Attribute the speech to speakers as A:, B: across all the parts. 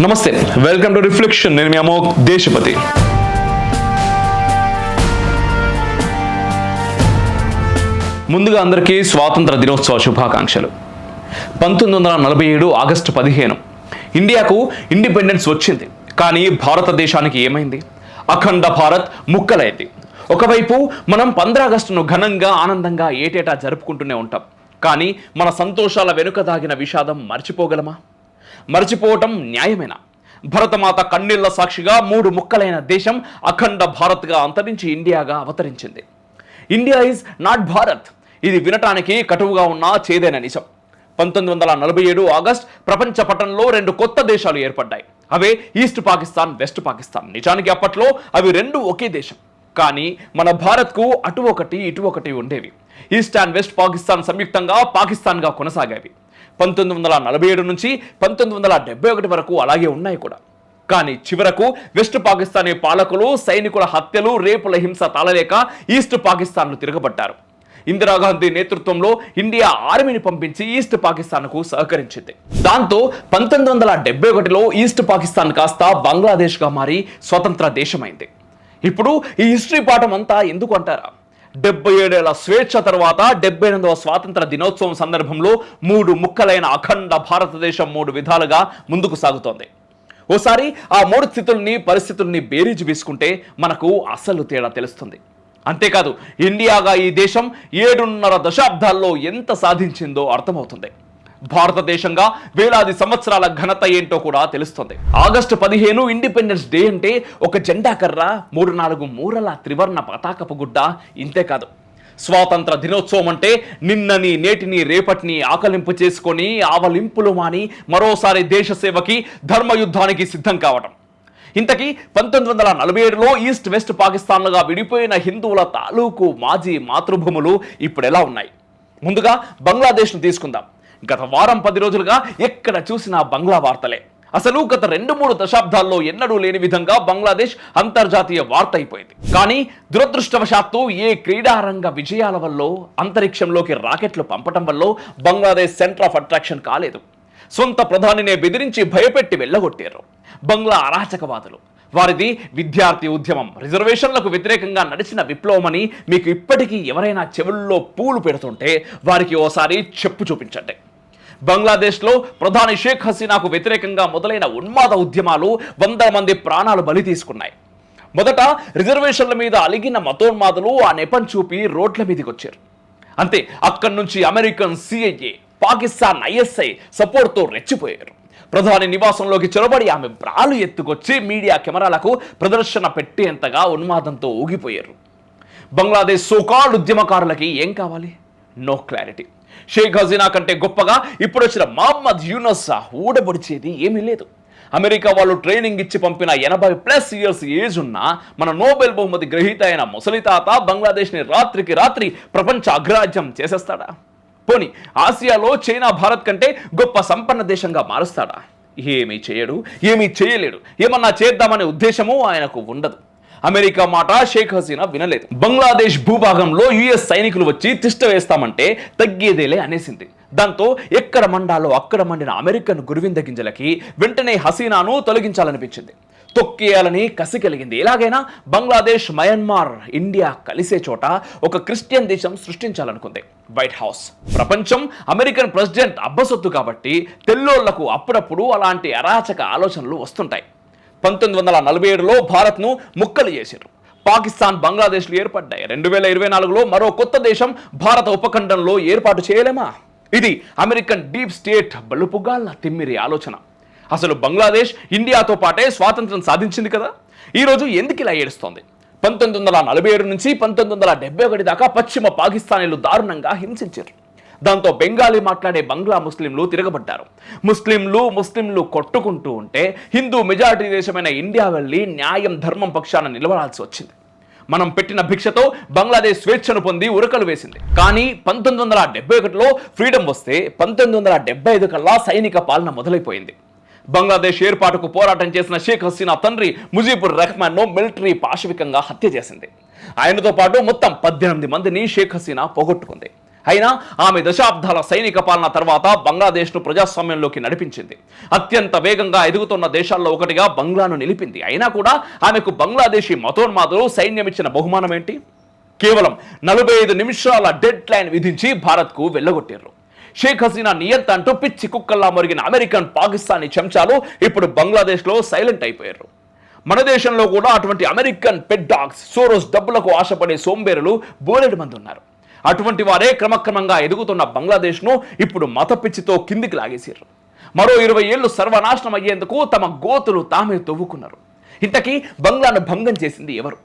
A: నమస్తే welcome to reflection. నేను మీ అమోక్ దేశపతి. ముందుగా అందరికీ స్వాతంత్ర దినోత్సవ శుభాకాంక్షలు. పంతొమ్మిది వందల నలభై ఏడు ఆగస్టు పదిహేను. ఇండియాకు ఇండిపెండెన్స్ వచ్చింది కానీ భారతదేశానికి ఏమైంది? అఖండ భారత్ ముక్కలైంది. ఒకవైపు మనం పంద్రాగస్టును ఘనంగా ఆనందంగా ఏటేటా జరుపుకుంటూనే ఉంటాం. కానీ మన సంతోషాల వెనుక దాగిన విషాదం మర్చిపోగలమా? మర్చిపోవటం న్యాయమేనా? భరతమాత కన్నీళ్ళ సాక్షిగా మూడు ముక్కలైన దేశం అఖండ భారత్గా అంతరించి ఇండియాగా అవతరించింది. India is not Bharat. ఇది వినటానికి కటువుగా ఉన్న చేదైన నిజం? పంతొమ్మిది వందల నలభై ఏడు ఆగస్ట్ ప్రపంచ పటంలో రెండు కొత్త దేశాలు ఏర్పడ్డాయి. అవే ఈస్ట్ పాకిస్తాన్ వెస్ట్ పాకిస్తాన్. నిజానికి అప్పట్లో అవి రెండు ఒకే దేశం. కానీ మన భారత్కు అటు ఒకటి ఇటు ఒకటి ఉండేవి. ఈస్ట్ అండ్ వెస్ట్ పాకిస్తాన్ సంయుక్తంగా పాకిస్తాన్గా కొనసాగేవి. పంతొమ్మిది వందల నలభై ఏడు నుంచి పంతొమ్మిది వందల డెబ్బై ఒకటి వరకు అలాగే ఉన్నాయి కూడా. కానీ చివరకు వెస్ట్ పాకిస్తానీ పాలకులు సైనికుల హత్యలు రేపుల హింస తాళలేక ఈస్ట్ పాకిస్తాన్ను తిరగబడ్డారు. ఇందిరాగాంధీ నేతృత్వంలో ఇండియా ఆర్మీని పంపించి ఈస్ట్ పాకిస్తాన్కు సహకరించింది. దాంతో పంతొమ్మిది వందల డెబ్బై ఒకటిలో ఈస్ట్ పాకిస్తాన్ కాస్త బంగ్లాదేశ్గా మారి స్వతంత్ర దేశమైంది. ఇప్పుడు ఈ హిస్టరీ పాఠం అంతా ఎందుకు అంటారా? డెబ్బై ఏడేళ్ళ స్వేచ్ఛ తర్వాత డెబ్బై ఎనిమిదవ స్వాతంత్ర దినోత్సవం సందర్భంలో మూడు ముక్కలైన అఖండ భారతదేశం మూడు విధాలుగా ముందుకు సాగుతోంది. ఓసారి ఆ మూడు స్థితుల్ని పరిస్థితుల్ని బేరీజు వేసుకుంటే మనకు అసలు తేడా తెలుస్తుంది. అంతేకాదు ఇండియాగా ఈ దేశం ఏడున్నర దశాబ్దాల్లో ఎంత సాధించిందో అర్థమవుతుంది. భారతదేశంగా వేలాది సంవత్సరాల ఘనత ఏంటో కూడా తెలుస్తుంది. ఆగస్టు పదిహేను ఇండిపెండెన్స్ డే అంటే ఒక జెండా కర్ర మూడు నాలుగు మూరల త్రివర్ణ పతాకపు గుడ్డ ఇంతే కాదు. స్వాతంత్ర దినోత్సవం అంటే నిన్నని నేటిని రేపటిని ఆకలింపు చేసుకొని ఆవలింపులు మాని మరోసారి దేశ సేవకి ధర్మయుద్ధానికి సిద్ధం కావటం. ఇంతకీ పంతొమ్మిది వందల నలభై ఏడులో ఈస్ట్ వెస్ట్ పాకిస్తాన్లుగా విడిపోయిన హిందువుల తాలూకు మాజీ మాతృభూములు ఇప్పుడు ఎలా ఉన్నాయి? ముందుగా బంగ్లాదేశ్ను తీసుకుందాం. గత వారం పది రోజులుగా ఎక్కడ చూసినా బంగ్లా వార్తలే. అసలు గత రెండు మూడు దశాబ్దాల్లో ఎన్నడూ లేని విధంగా బంగ్లాదేశ్ అంతర్జాతీయ వార్త అయిపోయింది. కానీ దురదృష్టవశాత్తు ఏ క్రీడారంగ విజయాల వల్ల అంతరిక్షంలోకి రాకెట్లు పంపటం వల్ల బంగ్లాదేశ్ సెంటర్ ఆఫ్ అట్రాక్షన్ కాలేదు. సొంత ప్రధానినే బెదిరించి భయపెట్టి వెళ్ళగొట్టారు. బంగ్లా అరాచకవాదులు. వారిది విద్యార్థి ఉద్యమం. రిజర్వేషన్లకు వ్యతిరేకంగా నడిచిన విప్లవమని మీకు ఇప్పటికీ ఎవరైనా చెవుల్లో పూలు పెడుతుంటే వారికి ఓసారి చెప్పు చూపించండి. బంగ్లాదేశ్లో ప్రధాని షేక్ హసీనాకు వ్యతిరేకంగా మొదలైన ఉన్మాద ఉద్యమాలు వందల మంది ప్రాణాలు బలి తీసుకున్నాయి. మొదట రిజర్వేషన్ల మీద అలిగిన మతోన్మాదులు ఆ నెపం చూపి రోడ్ల మీదకి వచ్చారు. అంతే అక్కడి నుంచి అమెరికన్ సిఐఏ పాకిస్తాన్ ఐఎస్ఐ సపోర్ట్తో రెచ్చిపోయారు. ప్రధాని నివాసంలోకి చొరబడి ఆమె బ్రాలు ఎత్తుకొచ్చి మీడియా కెమెరాలకు ప్రదర్శన పెట్టేంతగా ఉన్మాదంతో ఊగిపోయారు. బంగ్లాదేశ్ సోకాల్డ్ ఉద్యమకారులకి ఏం కావాలి? No clarity. షేక్ హసీనా కంటే గొప్పగా ఇప్పుడు వచ్చిన మహమ్మద్ యూనస్ ఊడబడిచేది ఏమీ లేదు. అమెరికా వాళ్ళు ట్రైనింగ్ ఇచ్చి పంపిన ఎనభై ప్లస్ ఇయర్స్ ఏజ్ ఉన్న మన నోబెల్ బహుమతి గ్రహీత అయిన ముసలి తాత బంగ్లాదేశ్ని రాత్రికి రాత్రి ప్రపంచ అగ్రాజ్యం చేసేస్తాడా? పోని ఆసియాలో చైనా భారత్ కంటే గొప్ప సంపన్న దేశంగా మారుస్తాడా? ఏమీ చేయడు ఏమీ చేయలేడు. ఏమన్నా చేద్దామనే ఉద్దేశము ఆయనకు ఉండదు. అమెరికా మాట షేక్ హసీనా వినలేదు. బంగ్లాదేశ్ భూభాగంలో యుఎస్ సైనికులు వచ్చి తిష్ట వేస్తామంటే తగ్గేదేలే అనేసింది. దాంతో ఎక్కడ మండాలో అక్కడ మండిన అమెరికన్ గురువింద గింజలకి వెంటనే హసీనాను తొలగించాలనిపించింది. తొక్కేయాలని కసి కలిగింది. ఎలాగైనా బంగ్లాదేశ్ మయన్మార్ ఇండియా కలిసే చోట ఒక క్రిస్టియన్ దేశం సృష్టించాలనుకుంది. White house. ప్రపంచం అమెరికన్ ప్రెసిడెంట్ అబ్బసొత్తు కాబట్టి తెల్లోళ్ళకు అప్పుడప్పుడు అలాంటి అరాచక ఆలోచనలు వస్తుంటాయి. పంతొమ్మిది వందల నలభై ఏడులో భారత్ను ముక్కలు చేశారు పాకిస్తాన్ బంగ్లాదేశ్లు ఏర్పడ్డాయి. రెండు వేల ఇరవై నాలుగులో మరో కొత్త దేశం భారత ఉపఖండంలో ఏర్పాటు చేయలేమా? ఇది అమెరికన్ డీప్ స్టేట్ బలుపుగాళ్ళ తిమ్మిరి ఆలోచన. అసలు బంగ్లాదేశ్ ఇండియాతో పాటే స్వాతంత్రం సాధించింది కదా? ఈరోజు ఎందుకు ఇలా ఏడుస్తోంది? పంతొమ్మిది వందల నలభై ఏడు నుంచి పంతొమ్మిది వందల డెబ్బై ఒకటి దాకా పశ్చిమ పాకిస్తానీలు దారుణంగా హింసించారు. దాంతో బెంగాలీ మాట్లాడే బంగ్లా ముస్లింలు తిరగబడ్డారు. ముస్లింలు ముస్లింలు కొట్టుకుంటూ ఉంటే హిందూ మెజారిటీ దేశమైన ఇండియా వెళ్ళి న్యాయం ధర్మం పక్షాన నిలబడాల్సి వచ్చింది. మనం పెట్టిన భిక్షతో బంగ్లాదేశ్ స్వేచ్ఛను పొంది ఉరకలు వేసింది. కానీ పంతొమ్మిది వందల డెబ్బై ఒకటిలో ఫ్రీడమ్ వస్తే పంతొమ్మిది వందల డెబ్బై ఐదు కల్లా సైనిక పాలన మొదలైపోయింది. బంగ్లాదేశ్ ఏర్పాటుకు పోరాటం చేసిన షేక్ హసీనా తండ్రి ముజీబుర్ రెహమాన్ను మిలిటరీ పాశవికంగా హత్య చేసింది. ఆయనతో పాటు మొత్తం పద్దెనిమిది మందిని షేక్ హసీనా పోగొట్టుకుంది. అయినా ఆమె దశాబ్దాల సైనిక పాలన తర్వాత బంగ్లాదేశ్ను ప్రజాస్వామ్యంలోకి నడిపించింది. అత్యంత వేగంగా ఎదుగుతున్న దేశాల్లో ఒకటిగా బంగ్లాను నిలిపింది. అయినా కూడా ఆమెకు బంగ్లాదేశీ మతోన్మాదులు సైన్యం ఇచ్చిన బహుమానం ఏంటి? కేవలం నలభై ఐదు నిమిషాల డెడ్ లైన్ విధించి భారత్కు వెళ్ళగొట్టారు షేక్ హసీనా నియంత అంటూ పిచ్చి కుక్కల్లా మరిగిన అమెరికన్ పాకిస్తానీ చెంచాలు ఇప్పుడు బంగ్లాదేశ్లో సైలెంట్ అయిపోయారు. మన దేశంలో కూడా అటువంటి అమెరికన్ పెడ్ డాగ్స్ సోరోస్ డబ్బులకు ఆశపడే సోంబేరులు బోలెడు మంది ఉన్నారు. అటువంటి వారే క్రమక్రమంగా ఎదుగుతున్న బంగ్లాదేశ్ను ఇప్పుడు మత పిచ్చితో కిందికి లాగేశారు. మరో ఇరవై ఏళ్ళు సర్వనాశనం అయ్యేందుకు తమ గోతులు తామే తవ్వుకున్నారు. ఇంతకీ బంగ్లాను భంగం చేసింది ఎవరు?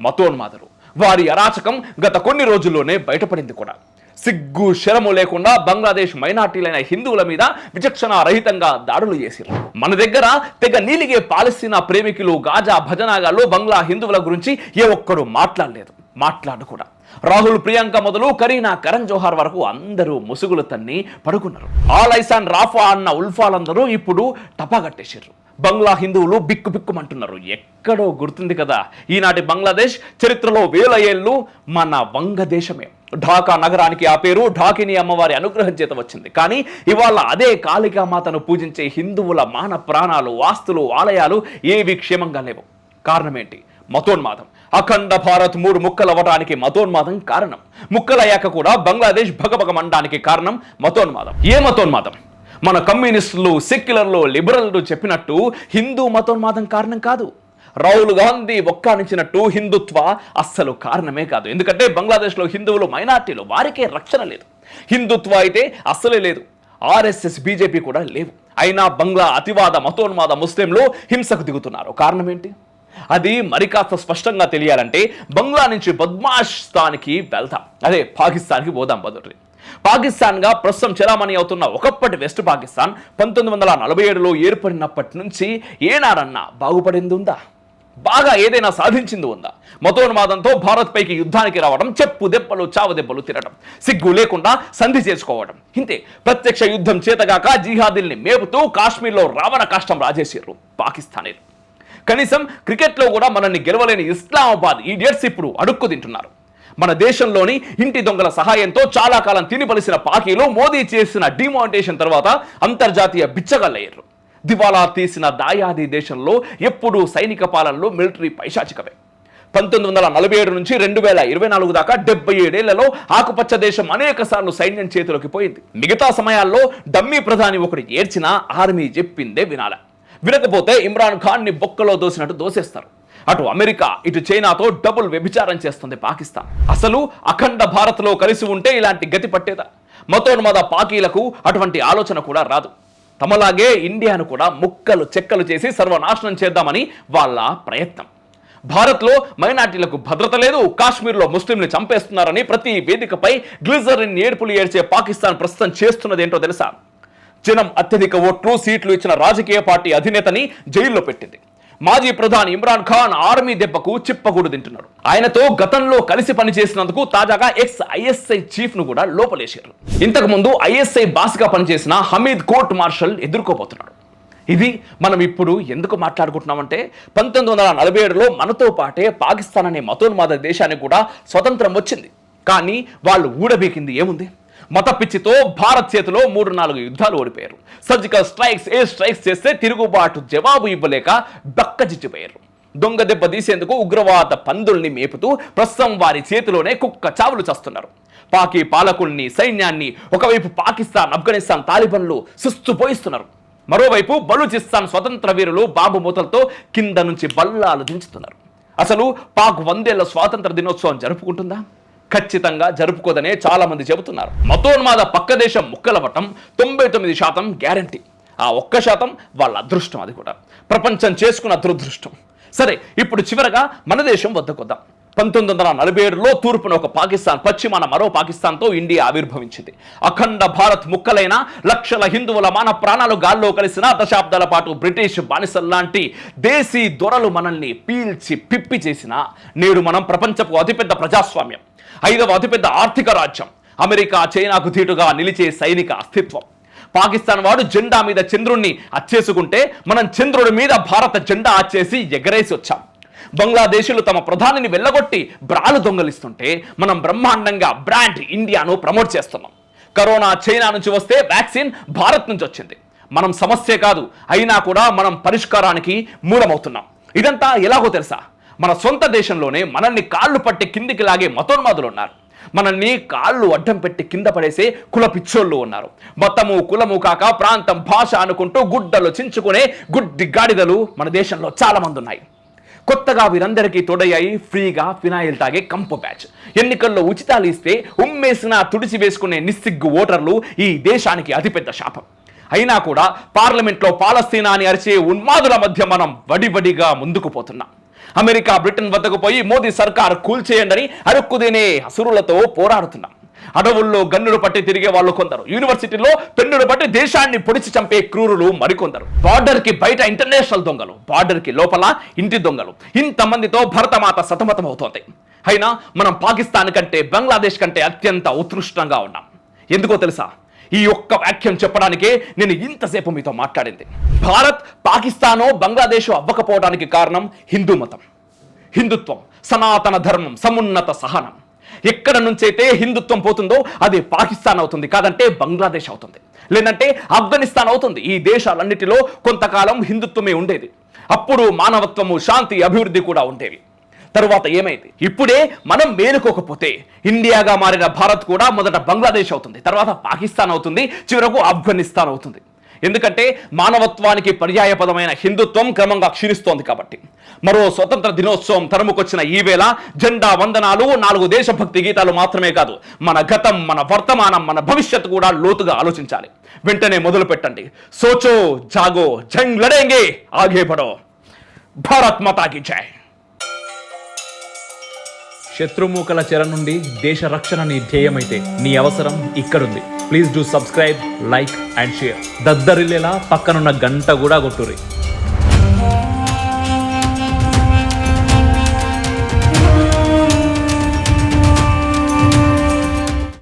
A: మతోన్మాదరు వారి అరాచకం గత కొన్ని రోజుల్లోనే బయటపడింది కూడా. సిగ్గు శరము లేకుండా బంగ్లాదేశ్ మైనార్టీలైన హిందువుల మీద విచక్షణ రహితంగా దాడులు చేశారు మన దగ్గర తెగ నీలిగే పాలస్తీనా ప్రేమికులు గాజా భజనాగాల్లో బంగ్లా హిందువుల గురించి ఏ ఒక్కడు మాట్లాడలేదు. మాట్లాడు కూడా. రాహుల్ ప్రియాంక మొదలు కరీనా కరణ్ జోహార్ వరకు అందరూ ముసుగులు తన్ని పడుకున్నారు. ఆల్ ఐసాన్ రాఫా అన్న ఉల్ఫాలందరూ ఇప్పుడు టపాగట్టేశారు బంగ్లా హిందువులు బిక్కు బిక్కుమంటున్నారు. ఎక్కడో గుర్తుంది కదా ఈనాటి బంగ్లాదేశ్ చరిత్రలో వేల ఏళ్ళు మన వంగదేశమే ఢాకా నగరానికి ఆ పేరు ఢాకిని అమ్మవారి అనుగ్రహం చేత వచ్చింది. కానీ ఇవాళ అదే కాళికామాతను పూజించే హిందువుల మాన ప్రాణాలు ఆస్తులు ఆలయాలు ఏవి క్షేమంగా లేవు. కారణం ఏంటి మతోన్మాదం. అఖండ భారత్ మూడు ముక్కలవ్వడానికి మతోన్మాదం కారణం. ముక్కలయ్యాక కూడా బంగ్లాదేశ్ భగభగమండడానికి కారణం మతోన్మాదం. ఏ మతోన్మాదం? మన కమ్యూనిస్టులు సెక్యులర్లు లిబరల్లు చెప్పినట్టు హిందూ మతోన్మాదం కారణం కాదు. రాహుల్ గాంధీ ఒక్కానించినట్టు హిందుత్వ అస్సలు కారణమే కాదు. ఎందుకంటే బంగ్లాదేశ్లో హిందువులు మైనార్టీలు వారికే రక్షణ లేదు. హిందుత్వ అయితే అస్సలే లేదు. ఆర్ఎస్ఎస్ బీజేపీ కూడా లేవు. అయినా బంగ్లా అతివాద మతోన్మాద ముస్లింలు హింసకు దిగుతున్నారు. కారణం ఏంటి? అది మరి కాస్త స్పష్టంగా తెలియాలంటే బంగ్లా నుంచి బద్మాష్ స్థానికి వెళ్తాం. అదే పాకిస్తాన్కి పోదాం బదుర్రి పాకిస్తాన్గా ప్రస్తుతం చలామణి అవుతున్న ఒకప్పటి వెస్ట్ పాకిస్తాన్ పంతొమ్మిది వందల నలభై ఏడులో ఏర్పడినప్పటి నుంచి ఏనాడన్నా బాగుపడింది ఉందా? బాగా ఏదైనా సాధించింది ఉందా? మతోన్మాదంతో భారత్ పైకి యుద్ధానికి రావడం చెప్పు దెబ్బలు చావు దెబ్బలు తినడం సిగ్గు లేకుండా సంధి చేసుకోవడం. ఇంతే ప్రత్యక్ష యుద్ధం చేతగాక జిహాదీల్ని మేపుతూ కాశ్మీర్లో రావణ కష్టం రాజేశారు పాకిస్తానీలు. కనీసం క్రికెట్లో కూడా మనల్ని గెలవలేని ఇస్లామాబాద్ ఈడియట్స్ ఇప్పుడు అడుక్కు తింటున్నారు. మన దేశంలోని ఇంటి దొంగల సహాయంతో చాలా కాలం తినిపలిసిన పాకీలో మోదీ చేసిన డిమానిటేషన్ తర్వాత అంతర్జాతీయ బిచ్చగల్లయ్యారు. దివాలా తీసిన దాయాది దేశంలో ఎప్పుడూ సైనిక పాలనలో మిలిటరీ పైశాచికమే. పంతొమ్మిది వందల నలభై ఏడు నుంచి రెండు వేల ఇరవై నాలుగు దాకా డెబ్బై ఏడేళ్ళలో ఆకుపచ్చ దేశం అనేక సార్లు సైన్యం చేతిలోకి పోయింది. మిగతా సమయాల్లో డమ్మీ ప్రధాని ఒకటి ఏడ్చినా ఆర్మీ చెప్పిందే వినాల. వినకపోతే ఇమ్రాన్ ఖాన్ని బొక్కలో దోసినట్టు దోసేస్తారు. అటు అమెరికా ఇటు చైనాతో డబుల్ వ్యభిచారం చేస్తుంది పాకిస్తాన్. అసలు అఖండ భారత్లో కలిసి ఉంటే ఇలాంటి గతి పట్టేదా? మతోన్మద పాకీలకు అటువంటి ఆలోచన కూడా రాదు. తమలాగే ఇండియాను కూడా ముక్కలు చెక్కలు చేసి సర్వనాశనం చేద్దామని వాళ్ళ ప్రయత్నం. భారత్లో మైనార్టీలకు భద్రత లేదు కాశ్మీర్లో ముస్లింలు చంపేస్తున్నారని ప్రతి వేదికపై గ్లిజరిన్ ఏడుపులు ఏడ్చే పాకిస్తాన్ ప్రస్తుతం చేస్తున్నది ఏంటో తెలుసా? జనం అత్యధిక ఓట్లు సీట్లు ఇచ్చిన రాజకీయ పార్టీ అధినేతని జైల్లో పెట్టింది. మాజీ ప్రధాని ఇమ్రాన్ ఖాన్ ఆర్మీ దెబ్బకు చిప్పగూడు తింటున్నాడు. ఆయనతో గతంలో కలిసి పనిచేసినందుకు తాజాగా ఎక్స్ ఐఎస్ఐ చీఫ్ను కూడా లోపలేశారు. ఇంతకు ముందు ఐఎస్ఐ బాస్గా పనిచేసిన హమీద్ కోర్ట్ మార్షల్ ఎదుర్కోబోతున్నాడు. ఇది మనం ఇప్పుడు ఎందుకు మాట్లాడుకుంటున్నామంటే పంతొమ్మిది వందల నలభై ఏడులో మనతో పాటే పాకిస్తాన్ అనే మతోన్మాద దేశానికి కూడా స్వతంత్రం వచ్చింది. కానీ వాళ్ళు ఊడబీకింది ఏముంది? మత పిచ్చితో భారత్ చేతిలో మూడు నాలుగు యుద్ధాలు ఓడిపోయారు. సర్జికల్ స్ట్రైక్స్ ఏ స్ట్రైక్స్ చేస్తే తిరుగుబాటు జవాబు ఇవ్వలేక బక్కజిచ్చిపోయారు. దొంగ దెబ్బ తీసేందుకు ఉగ్రవాద పందుల్ని మేపుతూ ప్రస్తుతం వారి చేతిలోనే కుక్క చావులు చేస్తున్నారు. పాకి పాలకుల్ని సైన్యాన్ని ఒకవైపు పాకిస్తాన్ ఆఫ్ఘనిస్తాన్ తాలిబన్లు సుస్తు పోయిస్తున్నారు. మరోవైపు బలూచిస్తాన్ స్వతంత్ర వీరులు బాంబు మూతలతో కింద నుంచి బల్లాలు దించుతున్నారు. అసలు పాక్ వందేళ్ళ స్వాతంత్ర దినోత్సవం జరుపుకుంటుందా? ఖచ్చితంగా జరుపుకోదనే చాలా మంది చెబుతున్నారు. మతోన్మాద పక్క దేశం ముక్కలవటం తొంభై తొమ్మిది శాతం గ్యారంటీ. ఆ ఒక్క శాతం వాళ్ళ అదృష్టం అది కూడా. ప్రపంచం చేసుకున్న దురదృష్టం. సరే ఇప్పుడు చివరగా మన దేశం వద్దకొద్దాం పంతొమ్మిది వందల నలభై ఏడులో తూర్పున ఒక పాకిస్తాన్ పశ్చిమాన మరో పాకిస్తాన్తో ఇండియా ఆవిర్భవించింది. అఖండ భారత్ ముక్కలైన లక్షల హిందువుల మాన ప్రాణాలు గాల్లో కలిసిన దశాబ్దాల పాటు బ్రిటిష్ బానిసల్లాంటి దేశీ దొరలు మనల్ని పీల్చి పిప్పి చేసిన నేడు మనం ప్రపంచపు అతిపెద్ద ప్రజాస్వామ్యం ఐదవ అతిపెద్ద ఆర్థిక రాజ్యం అమెరికా చైనాకు ధీటుగా నిలిచే సైనిక అస్తిత్వం. పాకిస్తాన్ వాడు జెండా మీద చంద్రుణ్ణి అచ్చేసుకుంటే మనం చంద్రుడి మీద భారత జెండా అచ్చేసి ఎగరేసి వచ్చాం. బంగ్లాదేశీలు తమ ప్రధానిని వెళ్ళగొట్టి బ్రాలు దొంగలిస్తుంటే మనం బ్రహ్మాండంగా బ్రాండ్ ఇండియాను ప్రమోట్ చేస్తున్నాం. కరోనా చైనా నుంచి వస్తే వ్యాక్సిన్ భారత్ నుంచి వచ్చింది. మనం సమస్య కాదు అయినా కూడా మనం పరిష్కారానికి మూలమవుతున్నాం ఇదంతా ఎలాగో తెలుసా? మన సొంత దేశంలోనే మనల్ని కాళ్ళు పట్టి కిందికి లాగే మతోన్మాదులు ఉన్నారు. మనల్ని కాళ్ళు అడ్డం పెట్టి కింద పడేసే కుల పిచ్చోళ్ళు ఉన్నారు. మతము కులము కాక ప్రాంతం భాష అనుకుంటూ గుడ్డలు చించుకునే గుడ్డి గాడిదలు మన దేశంలో చాలా మంది ఉన్నాయి. కొత్తగా వీరందరికీ తోడయ్యాయి ఫ్రీగా ఫినాయిల్ తాగే కంపు బ్యాచ్. ఎన్నికల్లో ఉచితాలు ఇస్తే ఉమ్మేసిన తుడిచి వేసుకునే నిస్సిగ్గు ఓటర్లు ఈ దేశానికి అతిపెద్ద శాపం. అయినా కూడా పార్లమెంట్లో పాలస్తీనా అని అరిచే ఉన్మాదుల మధ్య మనం వడివడిగా ముందుకు పోతున్నాం. అమెరికా బ్రిటన్ వద్దకు పోయి మోదీ సర్కార్ కూల్చేయండి అరుక్కుదినే అసురులతో పోరాడుతున్నాం. అడవుల్లో గన్నులు పట్టి తిరిగే వాళ్ళు కొందరు. యూనివర్సిటీలో పెన్నులు పట్టి దేశాన్ని పొడిచి చంపే క్రూరులు మరికొందరు. బార్డర్కి బయట ఇంటర్నేషనల్ దొంగలు. బార్డర్కి లోపల ఇంటి దొంగలు. ఇంతమందితో భరతమాత సతమతమవుతోంది. అయినా మనం పాకిస్తాన్ కంటే బంగ్లాదేశ్ కంటే అత్యంత ఉత్కృష్టంగా ఉన్నాం. ఎందుకో తెలుసా? ఈ ఒక్క వాక్యం చెప్పడానికే నేను ఇంతసేపు మీతో మాట్లాడింది. భారత్ పాకిస్తానో బంగ్లాదేశ్ అవ్వకపోవడానికి కారణం హిందూ మతం. హిందుత్వం సనాతన ధర్మం సమున్నత సహనం. ఎక్కడ నుంచైతే హిందుత్వం పోతుందో అది పాకిస్తాన్ అవుతుంది కాదంటే బంగ్లాదేశ్ అవుతుంది. లేదంటే ఆఫ్ఘనిస్తాన్ అవుతుంది. ఈ దేశాలన్నిటిలో కొంతకాలం హిందుత్వమే ఉండేది. అప్పుడు మానవత్వము శాంతి అభివృద్ధి కూడా ఉండేవి. తరువాత ఏమైంది? ఇప్పుడే మనం మేలుకోకపోతే ఇండియాగా మారిన భారత్ కూడా మొదట బంగ్లాదేశ్ అవుతుంది తర్వాత పాకిస్తాన్ అవుతుంది చివరకు ఆఫ్ఘనిస్తాన్ అవుతుంది. ఎందుకంటే మానవత్వానికి పర్యాయపదమైన హిందుత్వం క్రమంగా క్షీణిస్తోంది కాబట్టి. మరో స్వతంత్ర దినోత్సవం తరుముకొచ్చిన ఈవేళ జెండా వందనాలు నాలుగు దేశభక్తి గీతాలు మాత్రమే కాదు మన గతం మన వర్తమానం మన భవిష్యత్తు కూడా లోతుగా ఆలోచించాలి. వెంటనే మొదలు పెట్టండి. సోచో జాగో జంగ్ లడేంగే ఆగే బడో భారత్ మతాకి జై.
B: శత్రుమూకల చెర నుండి దేశ రక్షణ నీ ధ్యేయమైతే నీ అవసరం ఇక్కడుంది. Please do subscribe like and share దద్దరిల్లేలా పక్కనున్న గంట కూడా కొట్టుర్రి.